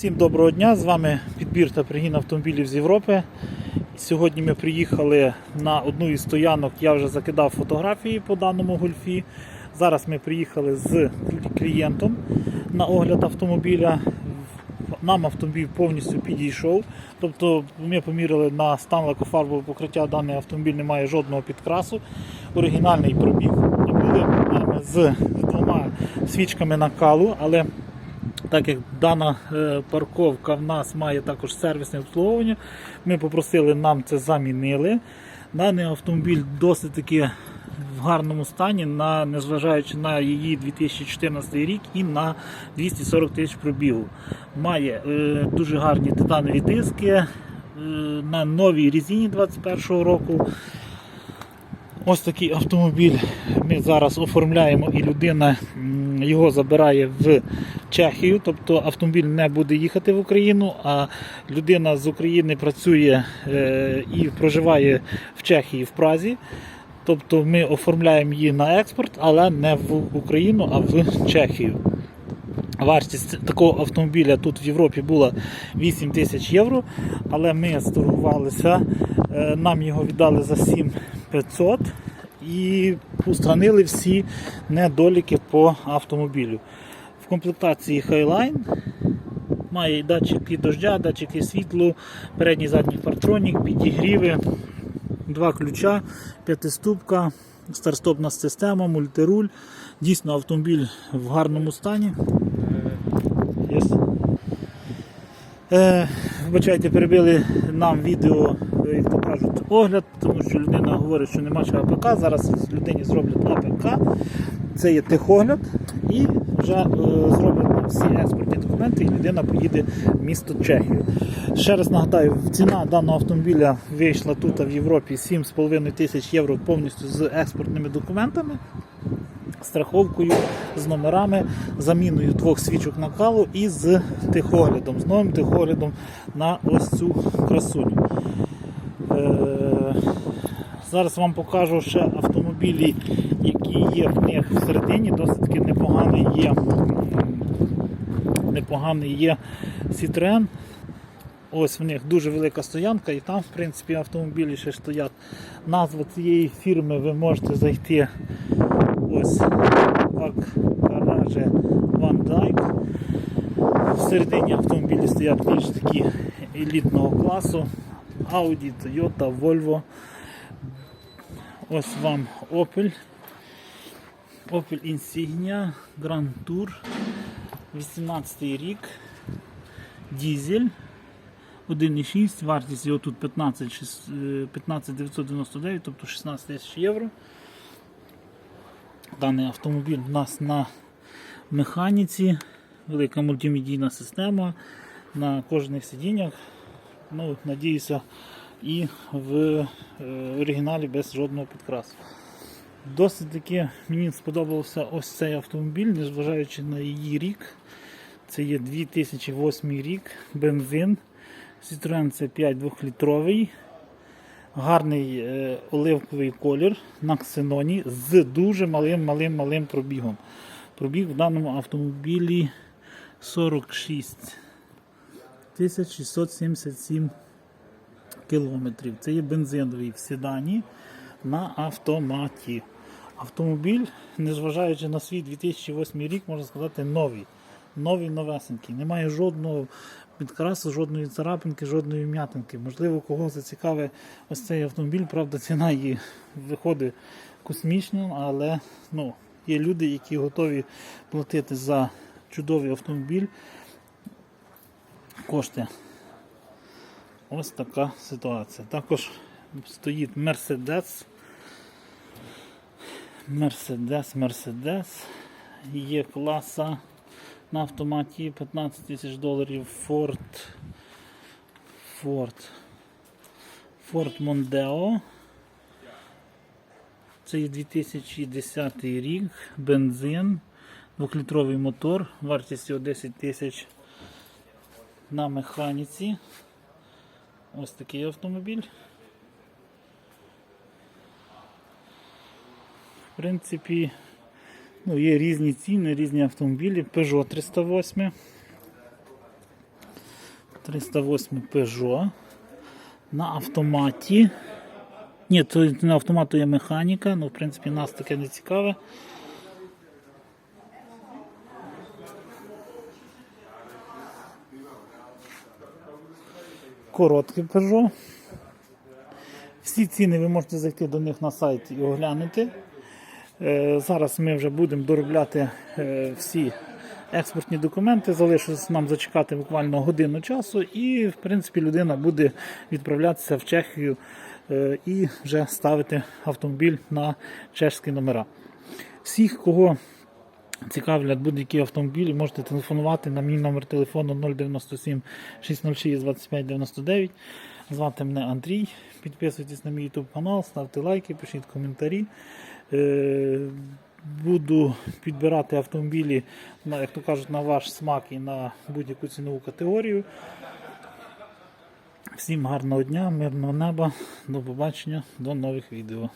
Всім доброго дня! З вами підбір та пригін автомобілів з Європи. Сьогодні ми приїхали на одну із стоянок. Я вже закидав фотографії по даному гольфі. Зараз ми приїхали з клієнтом на огляд автомобіля. Нам автомобіль повністю підійшов. Тобто ми поміряли на стан лакофарбового покриття. Даний автомобіль не має жодного підкрасу. Оригінальний пробіг. Були проблеми з двома свічками накалу, але так як дана е, парковка в нас має також сервісне обслуговування, ми попросили нам це замінили. Даний автомобіль досить таки в гарному стані, на, незважаючи на її 2014 рік і на 240 тисяч пробігу. Має е, дуже гарні титанові диски е, на новій резині 21 року. Ось такий автомобіль ми зараз оформляємо, і людина його забирає в Чехію. Тобто автомобіль не буде їхати в Україну, а людина з України працює е, і проживає в Чехії в Празі. Тобто ми оформляємо її на експорт, але не в Україну, а в Чехію. Вартість такого автомобіля тут в Європі була 8 тисяч євро, але ми сторгувалися, нам його віддали за 7500 і устранили всі недоліки по автомобілю. В комплектації Highline має і датчики дождя, датчики світлу, передній задній партронік, підігріви, два ключа, п'ятиступка, старстопна система, мультируль. Дійсно автомобіль в гарному стані. Yes. Е, вибачайте, перебили нам відео, як то кажуть, огляд, тому що людина говорить, що нема ще АПК. Зараз людині зроблять АПК. Це є техогляд і вже е, зроблять всі експортні документи, і людина поїде в місто Чехію. Ще раз нагадаю, ціна даного автомобіля вийшла тут в Європі 7,5 тисяч євро повністю з експортними документами страховкою, з номерами, заміною двох свічок накалу і з тихоглядом, з новим тихоглядом на ось цю красуню. Зараз вам покажу ще автомобілі, які є в них всередині. Досить таки непоганий є, непоганий є Citroen. Ось в них дуже велика стоянка, і там, в принципі, автомобілі ще стоять. Назва цієї фірми ви можете зайти ось так гараже Ван Дайк. Всередині автомобілі стоять більш такі елітного класу. Audi, Toyota, Volvo. Ось вам Opel. Opel Insignia Grand Tour. 18 рік. Дізель. 1,6, вартість його тут 15 е, 15 999, тобто 16 тисяч євро. Даний автомобіль у нас на механіці, велика мультимедійна система на кожних сидіннях. Ну, Надіюся, і в е, оригіналі без жодного підкрасу. Досить таки мені сподобався ось цей автомобіль, незважаючи на її рік. Це є 2008 рік, бензин. Citroen c 5 2-літровий. Гарний е, оливковий колір на ксеноні з дуже малим малим малим пробігом. Пробіг в даному автомобілі 46 677 кілометрів. Це є бензиновий в седані на автоматі. Автомобіль, незважаючи на свій 2008 рік, можна сказати, новий. Новий новесенький. Немає жодного підкрасу, жодної царапинки, жодної м'ятинки. Можливо, кого зацікавить ось цей автомобіль. Правда, ціна її виходить космічно, але ну, є люди, які готові платити за чудовий автомобіль. Кошти. Ось така ситуація. Також стоїть Mercedes. Мерседес, Мерседес. Є класа на автоматі 15 тисяч доларів Ford. Ford. Ford Mondeo. Це є 2010 рік, бензин, 2-літровий мотор, вартість 10 тисяч на механіці. Ось такий автомобіль. В принципі, ну, є різні ціни, різні автомобілі. Peugeot 308. 308 Peugeot на автоматі. Ні, то на автомату є механіка, ну, в принципі, нас таке не цікаве. Короткий Peugeot. Всі ціни ви можете зайти до них на сайт і оглянути. Е, Зараз ми вже будемо доробляти е, всі експортні документи. Залишилось нам зачекати буквально годину часу, і в принципі людина буде відправлятися в Чехію е, і вже ставити автомобіль на чешські номера. Всіх, кого цікавлять будь-які автомобілі, можете телефонувати на мій номер телефону 097 606 25 99. Звати мене Андрій. Підписуйтесь на мій YouTube канал, ставте лайки, пишіть коментарі. Е, Буду підбирати автомобілі, як то кажуть, на ваш смак і на будь-яку цінову категорію. Всім гарного дня, мирного неба, до побачення, до нових відео.